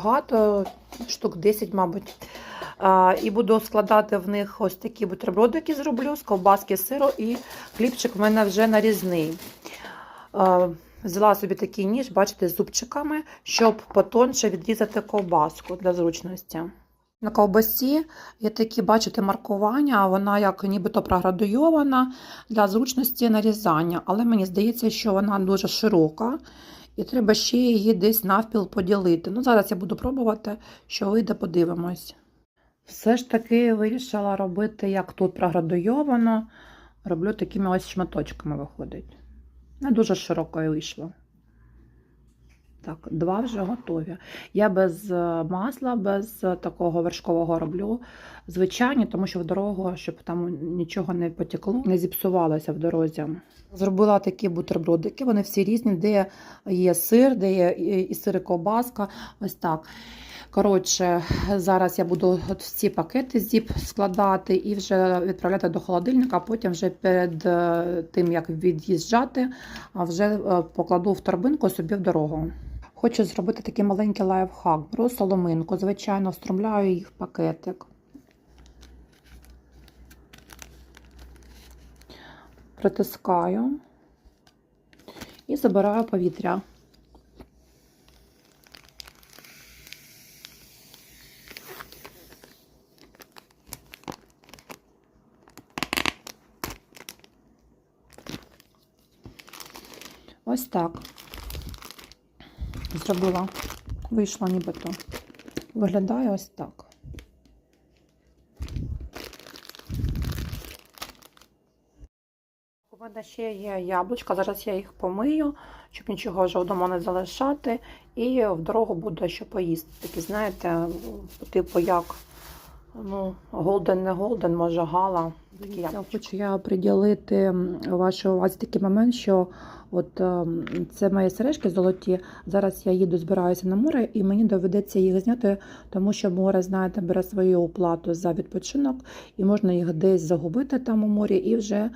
їх багато, штук 10, мабуть. І буду складати в них ось такі бутербродики зроблю з ковбаски, сиру і хлібчик в мене вже нарізний. Взяла собі такий ніж, бачите, з зубчиками, щоб потонше відрізати ковбаску для зручності. На ковбасі є такі, бачите, маркування, вона як нібито проградуйована для зручності нарізання, але мені здається, що вона дуже широка, і треба ще її десь навпіл поділити. Ну, зараз я буду пробувати, що вийде, подивимось. Все ж таки вирішила робити, як тут проградуйовано. Роблю такими ось шматочками виходить. Не дуже широко вийшло. Так, два вже готові. Я без е, масла, без е, такого вершкового роблю звичайні, тому що в дорогу, щоб там нічого не потекло, не зіпсувалося в дорозі. Зробила такі бутербродики, вони всі різні, де є сир, де є і- і сир, і ковбаска. Ось так. Коротше, зараз я буду ці пакети зіп складати і вже відправляти до холодильника, а потім вже перед е, тим, як від'їжджати, вже покладу в торбинку собі в дорогу. Хочу зробити такий маленький лайфхак. Беру соломинку, звичайно, встромляю їх в пакетик. Притискаю і забираю повітря. Ось так. Зробила. Вийшло нібито. Виглядає ось так. У мене ще є яблучка, зараз я їх помию, щоб нічого вже вдома не залишати. І в дорогу буду що поїсти. Такі, знаєте, типу як ну, голден, не голден, може гала. Такі Хочу я приділити вашу увазі такий момент, що от е, це мої сережки золоті. Зараз я їду, збираюся на море, і мені доведеться їх зняти, тому що море, знаєте, бере свою оплату за відпочинок, і можна їх десь загубити там у морі і вже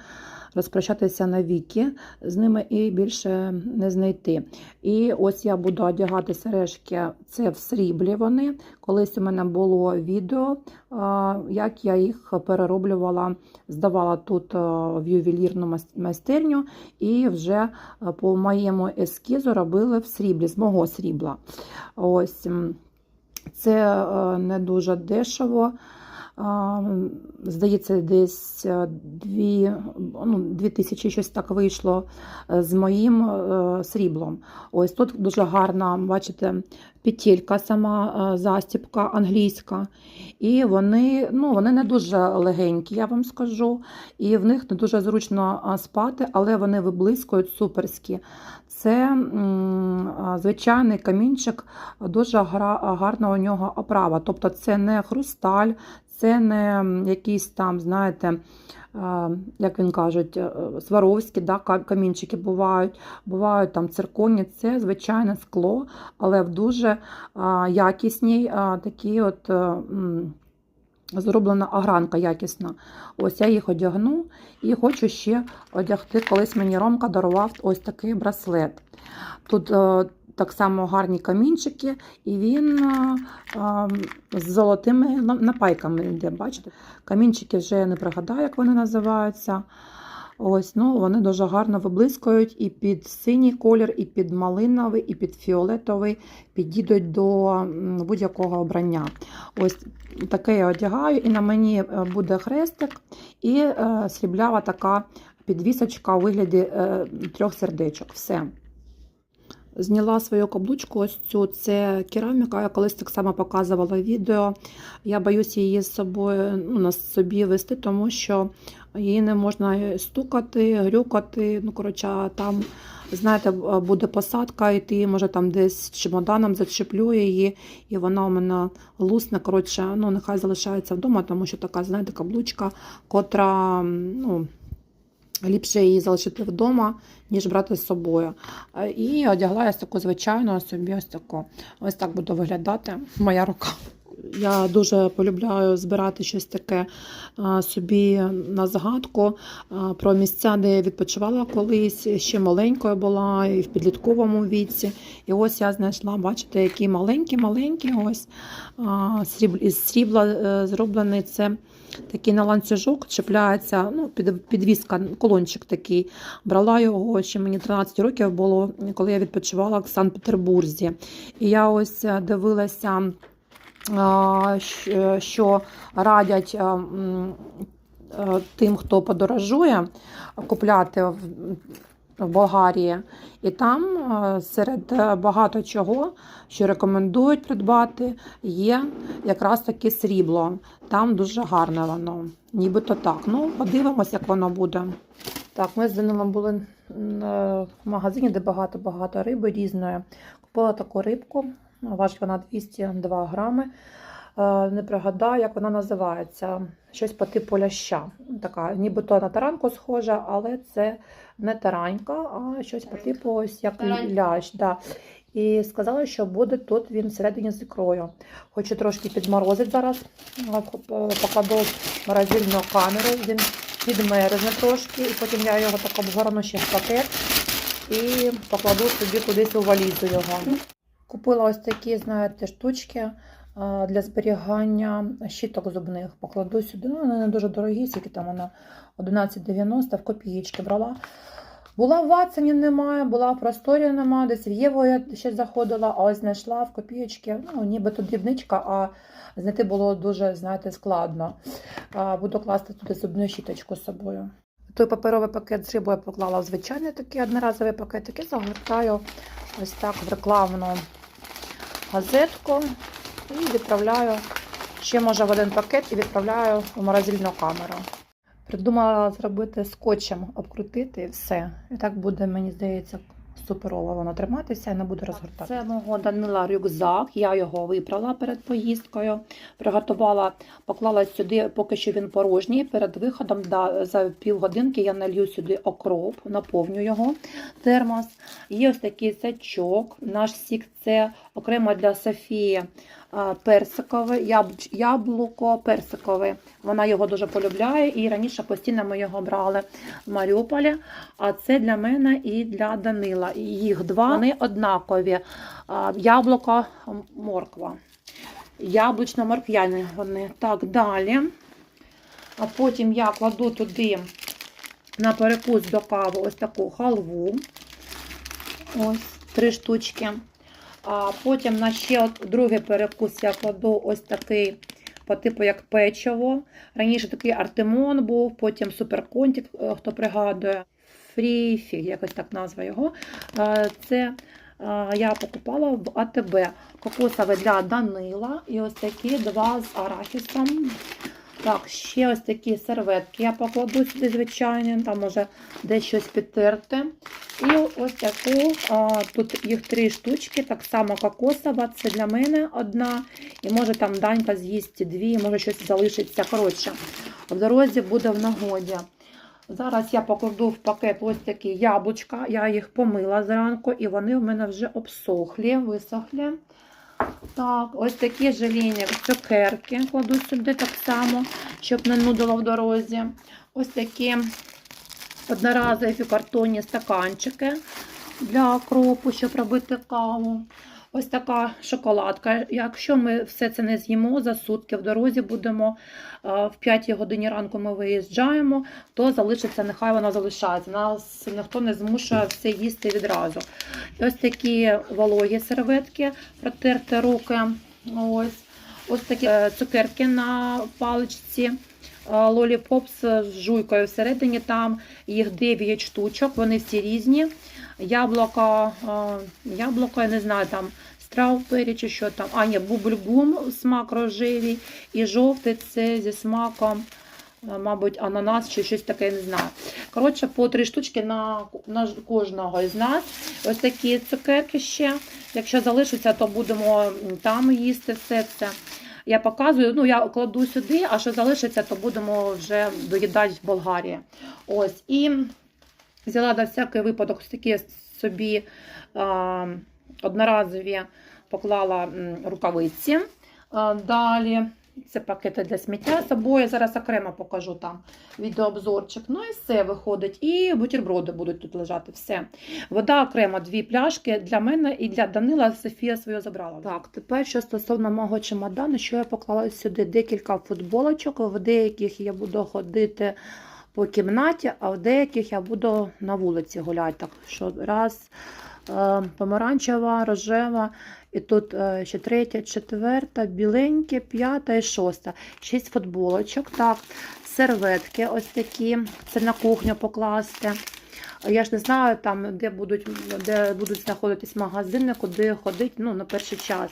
розпрощатися навіки з ними і більше не знайти. І ось я буду одягати сережки, це в сріблі вони. Колись у мене було відео, як я їх перероблювала, здавала тут в ювелірну майстерню, і вже по моєму ескізу робили в сріблі, з мого срібла. Ось це не дуже дешево. Здається, десь е, дві, ну, дві тисячі щось так вийшло е, з моїм е, сріблом. Ось тут дуже гарна, бачите, петелька, сама застібка англійська. І вони, ну, вони не дуже легенькі, я вам скажу. І в них не дуже зручно спати, але вони виблискують суперські. Це звичайний камінчик, дуже гарна у нього оправа. Тобто це не хрусталь, це не якісь там, знаєте, як він кажуть, е, сваровські да, камінчики бувають, бувають там цирконі, це звичайне скло, але в дуже якісній а, такі от. Зроблена огранка якісна. Ось я їх одягну і хочу ще одягти. Колись мені Ромка дарував ось такий браслет. Тут е, так само гарні камінчики, і він е, е, з золотими напайками йде. Бачите? Камінчики вже я не пригадаю, як вони називаються. Ось, ну, вони дуже гарно виблискують і під синій колір, і під малиновий, і під фіолетовий підійдуть до будь-якого обрання. Ось таке я одягаю, і на мені е, буде хрестик і е, сріблява така підвісочка у вигляді е, трьох сердечок. Все. Зняла свою каблучку, ось цю це кераміка, я колись так само показувала відео. Я боюсь її з собою ну, на собі вести, тому що її не можна стукати, грюкати. Ну, коротше, там, знаєте, буде посадка, і ти, може, там десь чемоданом зачеплю її, і вона у мене лусне. Коротше, ну, нехай залишається вдома, тому що така, знаєте, каблучка, котра, ну, ліпше її залишити вдома, ніж брати з собою. Е, І одягла я таку звичайну собі ось таку. Ось так буде виглядати моя рука. я дуже полюбляю збирати щось таке собі на згадку про місця, де я відпочивала колись, ще маленькою була і в підлітковому віці. І ось я знайшла, бачите, які маленькі-маленькі із срібла е, зроблений це. Такий на ланцюжок чіпляється, ну, під, підвіска, колончик такий. Брала його, ще мені 13 років було, коли я відпочивала в Санкт-Петербурзі. І я ось е, дивилася, що радять а, м, е, тим, хто подорожує, купляти в, Болгарії. І там е, серед багато чого, що рекомендують придбати, є якраз таке срібло. Там дуже гарне воно. Нібито так. Ну, подивимось, як воно буде. Так, ми з Данилом були в магазині, де багато-багато риби різної. Купила таку рибку, важить вона 202 грами. Е, Не пригадаю, як вона називається. Щось по типу ляща. Така, нібито на таранку схожа, але це не таранька, а щось по типу ось як лящ. Да. І сказали, що буде тут він всередині з ікрою. Хочу трошки підморозити зараз. Е, Покладу в морозильну камеру, він підмерзне трошки, і потім я його так обгорну ще в пакет і покладу собі кудись у валізу його. Купила ось такі, знаєте, штучки для зберігання щіток зубних. Покладу сюди. Ну, вони не дуже дорогі, скільки там вона 11,90 в копієчки брала. Була в Ватсоні немає, була в просторі немає, десь в Єву я ще заходила, а ось знайшла в копієчки. Ну, нібито дрібничка, а знайти було дуже, знаєте, складно. Буду класти туди зубну щіточку з собою. Той паперовий пакет з рибою поклала в звичайний такий одноразовий пакетик і загортаю ось так в рекламну газетку і відправляю ще може в один пакет і відправляю в морозильну камеру. Придумала зробити скотчем, обкрутити і все. І так буде, мені здається, суперово воно триматися і не буде розгортатися. Це мого Данила рюкзак. Я його випрала перед поїздкою, приготувала, поклала сюди, поки що він порожній. Перед виходом да, за півгодинки я налью сюди окроп, наповню його термос. Є ось такий сачок. Наш сік це окремо для Софії персикове, ябл- яблуко персикове. Вона його дуже полюбляє і раніше постійно ми його брали в Маріуполі. А це для мене і для Данила. Їх два вони однакові. Яблуко, м, морква. Яблучно-морквяні вони. Так, далі. А потім я кладу туди на перекус до кави ось таку халву. Ось три штучки. А потім на ще другий перекус я кладу ось такий по типу як печиво. Раніше такий артемон був, потім суперконтік, е, хто пригадує. Фріфі, якось так назва його. Е, Це е, я покупала в АТБ. Кокосове для Данила. І ось такі два з арахісом. Так, ще ось такі серветки я покладу сюди, звичайно, там може десь щось підтерти. І ось таку, а, тут їх три штучки, так само кокосова, це для мене одна. І може там Данька з'їсть дві, може щось залишиться. Коротше, в дорозі буде в нагоді. Зараз я покладу в пакет ось такі яблучка. Я їх помила зранку, і вони в мене вже обсохлі, висохлі. Так, ось такі желейні цукерки кладу сюди так само, щоб не нудило в дорозі. Ось такі одноразові картонні стаканчики для кропу, щоб робити каву. Ось така шоколадка. Якщо ми все це не з'їмо за сутки в дорозі будемо е, в 5 годині ранку ми виїжджаємо, то залишиться, нехай вона залишається. Нас ніхто не змушує все їсти відразу. І ось такі вологі серветки, протерти руки. Ось, ось такі е, цукерки на паличці. Лоліпоп з жуйкою всередині, там їх 9 штучок, вони всі різні. Яблуко, е, яблуко, я не знаю, там страубері чи що там. А, ні, бубльгум, смак рожевий, і жовтий це зі смаком, е, мабуть, ананас чи щось таке, не знаю. Коротше, по три штучки на, на кожного із нас. Ось такі цукерки ще. Якщо залишиться, то будемо там їсти все це. Я показую, ну я кладу сюди, а що залишиться, то будемо вже доїдати в Болгарії. Ось. І взяла на всякий випадок такі собі а, одноразові поклала рукавиці. А, Далі це пакети для сміття з собою. Зараз окремо покажу там відеообзорчик. Ну і все виходить. І бутерброди будуть тут лежати. Все. Вода окремо, дві пляшки для мене і для Данила Софія свою забрала. Так, тепер що стосовно мого чемодану, що я поклала сюди декілька футболочок, в деяких я буду ходити. По кімнаті, а в деяких я буду на вулиці гуляти. Так що раз е, помаранчева, рожева, і тут е, ще третя, четверта, біленьке, п'ята і шоста. Шість футболочок. Так, серветки ось такі. Це на кухню покласти. Я ж не знаю, там, де будуть, де будуть знаходитись магазини, куди ходити ну, на перший час.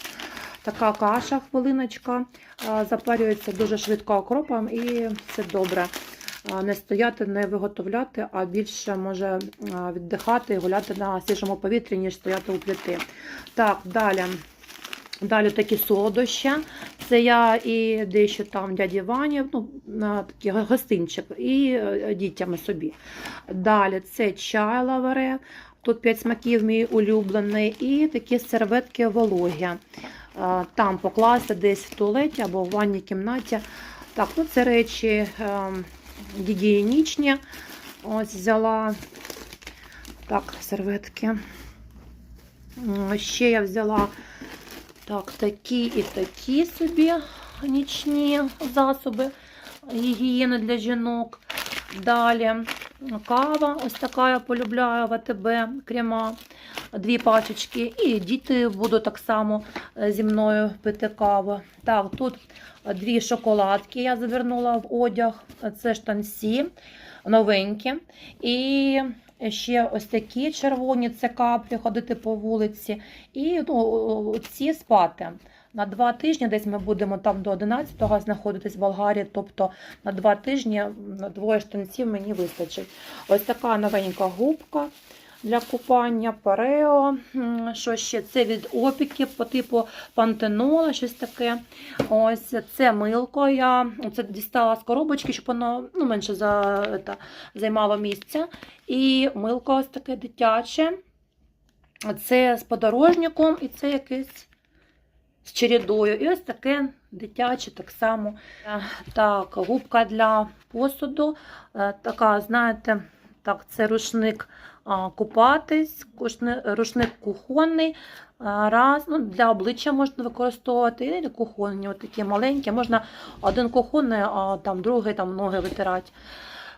Така каша, хвилиночка, е, запарюється дуже швидко окропом і все добре. Не стояти, не виготовляти, а більше може віддихати і гуляти на свіжому повітрі, ніж стояти у плити. Так, далі. Далі такі солодощі. Це я і дещо там дяді Вані, ну, такий гостинчик, і е, дітям собі. Далі це чай лаваре. Тут 5 смаків мій улюблений, і такі серветки вологі. Там покласти десь в туалеті або в ванній кімнаті. Так, ну це речі е, гігієнічні. Ось взяла так, серветки. Ще я взяла так, такі і такі собі нічні засоби гігієни для жінок. Далі кава, ось така я полюбляю в крема, дві пачечки. І діти будуть так само е, зі мною пити каву. Так, тут дві шоколадки я завернула в одяг. Це штанці новенькі. І ще ось такі червоні, це каплі, ходити по вулиці. І ну, ці спати. На два тижні, десь ми будемо там до 11-го знаходитись в Болгарії, тобто на два тижні на двоє штанців мені вистачить. Ось така новенька губка для купання, парео. Що ще? Це від опіків по типу пантенола, щось таке. Ось це милко. Я це дістала з коробочки, щоб воно ну, менше за, та, займало місця. І милко ось таке дитяче. Це з подорожником, і це якесь з чередою. І ось таке дитяче так само. Е, Так, губка для посуду. Е, Така, знаєте, так, це рушник купатись, рушник кухонний. Раз, ну, для обличчя можна використовувати, і кухонні, такі маленькі. Можна один кухонний, а там другий там ноги витирати.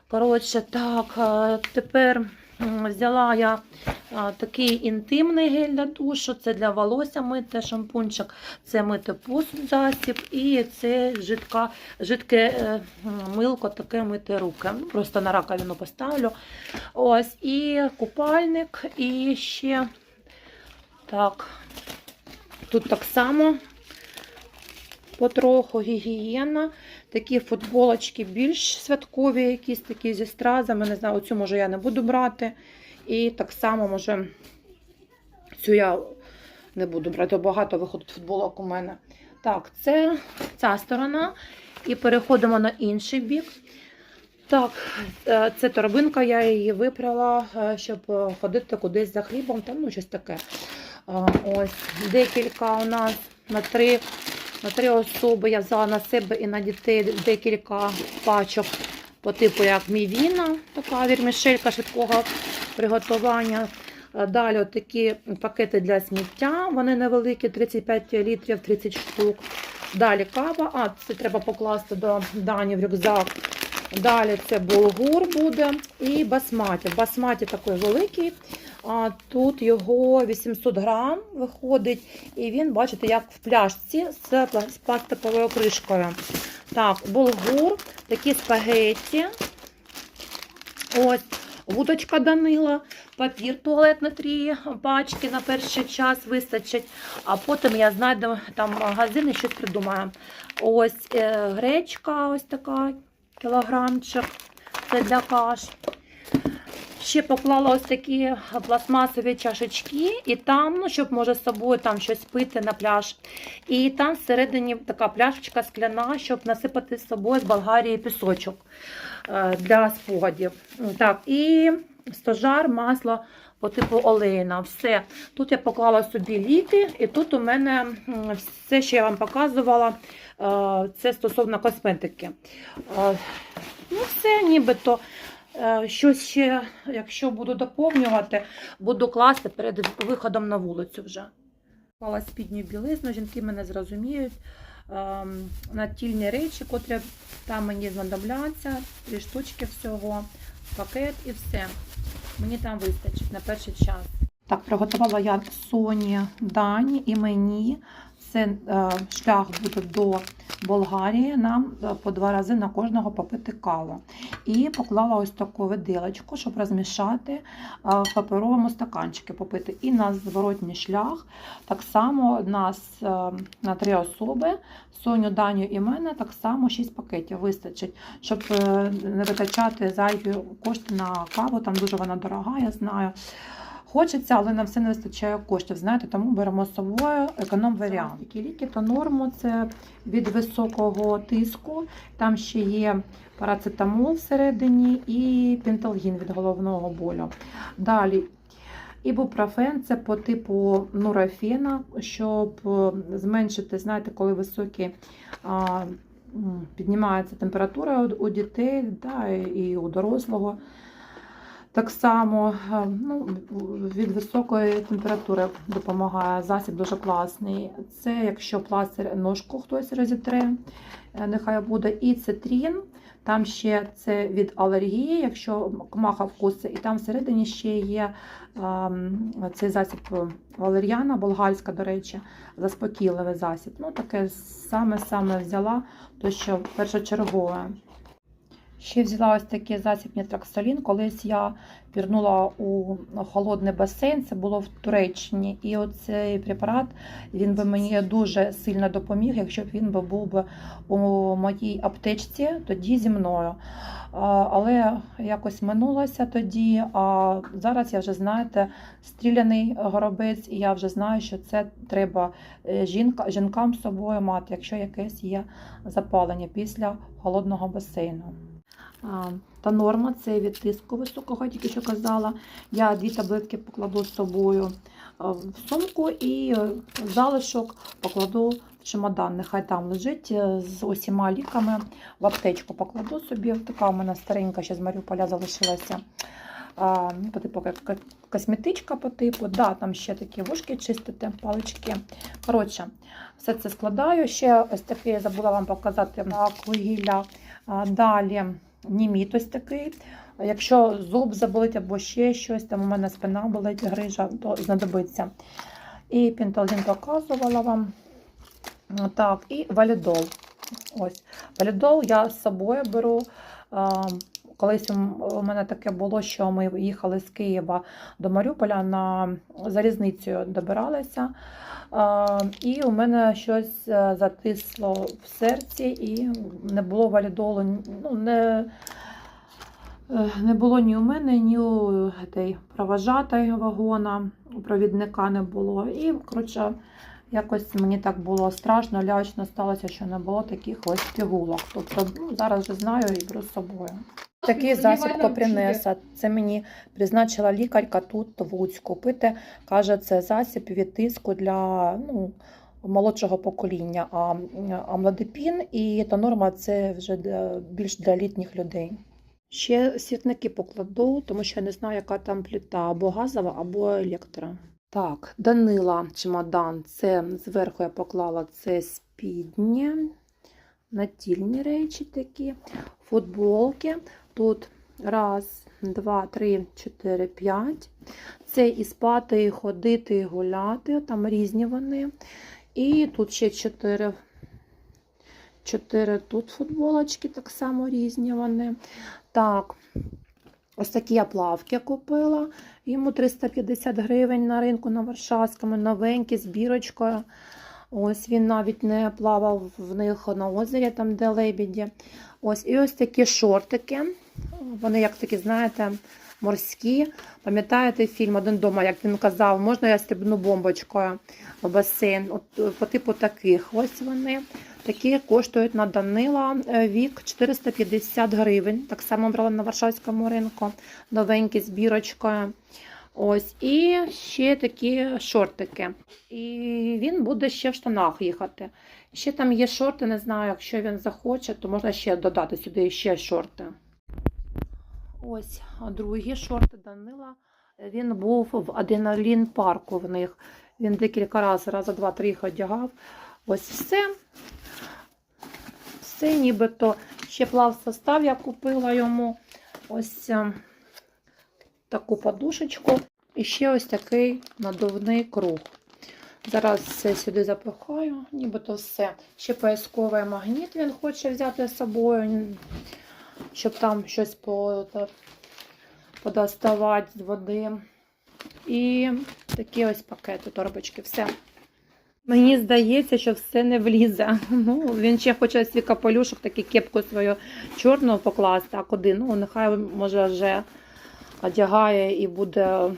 Коротше, так, е, тепер взяла я такий інтимний гель для душу, це для волосся мити шампунчик, це мити посуд засіб, і це жидка, жидке е, милко, таке мити руки. Ну, Просто на раковину поставлю. Ось, і купальник, і ще так. Тут так само потроху гігієна. Такі футболочки більш святкові, якісь такі зі стразами. Не знаю, оцю може я не буду брати. І так само, може, цю я не буду брати. Багато виходить футболок у мене. Так, це ця сторона. І переходимо на інший бік. Так, е, це торбинка, я її випрала, е, щоб е, ходити кудись за хлібом, там ну, щось таке. Ось декілька у нас на три, на три особи. Я взяла на себе і на дітей декілька пачок по типу як мівіна, така вірмішелька швидкого приготування. Далі от такі пакети для сміття. Вони невеликі, 35 літрів, 30 штук. Далі кава. А, це треба покласти до Дані в рюкзак. Далі це булгур буде і басматі. Басматі такий великий. А тут його 800 грам виходить, і він, бачите, як в пляшці з пластиковою кришкою. Так, булгур, такі спагетті. Ось, вудочка Данила, папір туалетний три пачки на перший час вистачить. А потім я знайду там магазин і щось придумаю. Ось е, гречка, ось така кілограмчик. Це для каш. Ще поклала ось такі пластмасові чашечки, і там, ну, щоб може з собою там щось пити на пляж. І там всередині така пляшечка скляна, щоб насипати з собою з Болгарії пісочок е, для спогадів. Так, і стожар, масло по типу олейна. Все. Тут я поклала собі ліки, і тут у мене все, що я вам показувала, е, це стосовно косметики. Е, Ну, все, нібито. Е, Щось ще, якщо буду доповнювати, буду класти перед виходом на вулицю вже. Клала спідню білизну, жінки мене зрозуміють. Ем, Натільні речі, котрі там мені знадобляться, три штучки всього, пакет і все. Мені там вистачить на перший час. Так, приготувала я Соні Дані і мені. Це е, шлях буде до Болгарії. Нам е, по два рази на кожного попити каву. І поклала ось таку виделочку, щоб розмішати е, в паперовому стаканчику попити. І на зворотній шлях так само нас е, на три особи. Соню, Даню і мене так само 6 пакетів вистачить, щоб не витрачати зайві кошти на каву. Там дуже вона дорога, я знаю. Хочеться, але нам все не вистачає коштів, знаєте, тому беремо з собою економ варіант. Які ліки то норму це від високого тиску. Там ще є парацетамол всередині і пенталгін від головного болю. Далі ібупрофен це по типу нурофена, щоб е, зменшити, знаєте, коли високі а, піднімається температура у дітей, да, і у дорослого. Так само е, ну, від високої температури допомагає засіб дуже класний. Це якщо пластир ножку хтось розітре, е, нехай буде і цитрін. Там ще це від алергії, якщо комаха вкусить, і там всередині ще є ем, цей засіб валер'яна, болгарська, до речі, заспокійливий засіб. Ну, таке саме-саме взяла, то що першочергове. Ще взяла ось такий засіб нітроксолін. Колись я пірнула у холодний басейн, це було в Туреччині. І оцей препарат він би мені дуже сильно допоміг, якщо б він був би у моїй аптечці, тоді зі мною. Але якось минулося тоді. А зараз я вже знаєте, стріляний горобець, і я вже знаю, що це треба е, жінка, жінкам з собою мати, якщо якесь є запалення після холодного басейну. Та норма це від тиску високого, тільки що казала. Я дві таблетки покладу з собою в сумку і е, залишок покладу в чемодан. Нехай там лежить е, з усіма ліками. В аптечку покладу собі. Така у мене старенька ще з Маріуполя залишилася. Ну, по типу косметичка по типу. Да, там ще такі вушки чистити, палички. Коротше, все це складаю. Ще ось таке я забула вам показати вугілля. Далі німіт такий. Якщо зуб заболить або ще щось, там у мене спина болить, грижа, то знадобиться. І пінтолін показувала вам. Так, і валідол. Ось. Валідол я з собою беру. Колись у- мене таке було, що ми їхали з Києва до Маріуполя на залізницю добиралися. І у мене щось е, затисло в серці, і не було валідолу. Ну, не, е, не було ні у мене, ні у тей, проважатай вагона, у провідника не було. І, коротше, якось мені так було страшно, лячно сталося, що не було таких ось пігулок. Тобто ну, зараз вже знаю і беру з собою. Такий засіб копринеса. Це мені призначила лікарка тут в Луцьку. Пити, каже, це засіб від тиску для ну, молодшого покоління. А амлодипін і та норма це вже для, більш для літніх людей. Ще світники покладу, тому що я не знаю, яка там плита, або газова, або електро. Так, Данила чемодан. Це зверху я поклала це спідні, натільні речі такі, футболки. Тут раз, два, три, чотири, п'ять. Це і спати, і ходити, і гуляти. Там різні вони. І тут ще чотири. Чотири тут футболочки, так само різні вони. Так, ось такі я плавки купила. Йому 350 гривень на ринку на Варшавському, новенькі з бірочкою. Ось він навіть не плавав в них на озері, там де лебіді. Ось і ось такі шортики. Вони як такі, знаєте, морські. Пам'ятаєте фільм Один дома, як він казав, можна я стрибну бомбочкою в басейн. От по типу таких. Ось вони. Такі коштують на Данила е, вік 450 гривень. Так само брала на Варшавському ринку. Новенькі з бірочкою. Ось, і ще такі шортики. І він буде ще в штанах їхати. Ще там є шорти, не знаю, якщо він захоче, то можна ще додати сюди ще шорти. Ось другі шорти Данила. Він був в адреналін парку в них. Він декілька разів, раз, два-три їх одягав. Ось все. Все нібито ще плав состав я купила йому. Ось е, таку подушечку. І ще ось такий надувний круг. Зараз все сюди запихаю, нібито все. Ще поясковий магніт він хоче взяти з собою, щоб там щось по, та- подоставати з води. І такі ось пакети, торбочки, все. Мені здається, що все не влізе. Ну, він ще хоче свій капелюшок, таку кепку свою чорну покласти, а куди? Ну, нехай може вже одягає і буде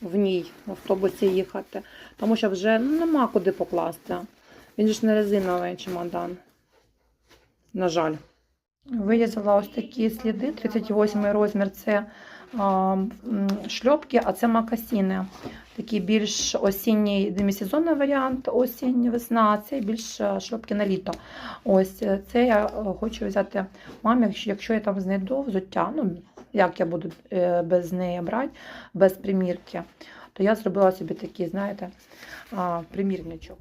в ній в автобусі їхати. Тому що вже ну, нема куди покласти. Він ж не резиновий чемодан. На жаль. Вирізала ось такі сліди. 38 розмір це а, шльопки, а це макасіни. Такий більш осінній демісезонний варіант, осінь, весна, а це більш шльопки на літо. Ось е, це я е, хочу взяти мамі, якщо я там знайду взуття. Ну, як я буду е, без неї брати, без примірки, то я зробила собі такий, знаєте, примірничок.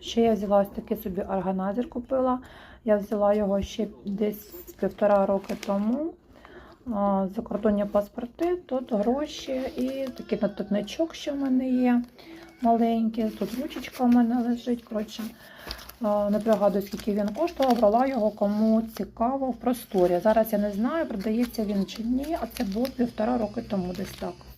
Ще я взяла ось такий собі органайзер купила. Я взяла його ще десь півтора роки тому. Закордонні паспорти, тут гроші і такий нотатничок, що в мене є маленький. Тут ручечка в мене лежить. Коротше, не пригадую, скільки він коштував. Брала його кому цікаво в просторі. Зараз я не знаю, продається він чи ні, а це було півтора роки тому десь так.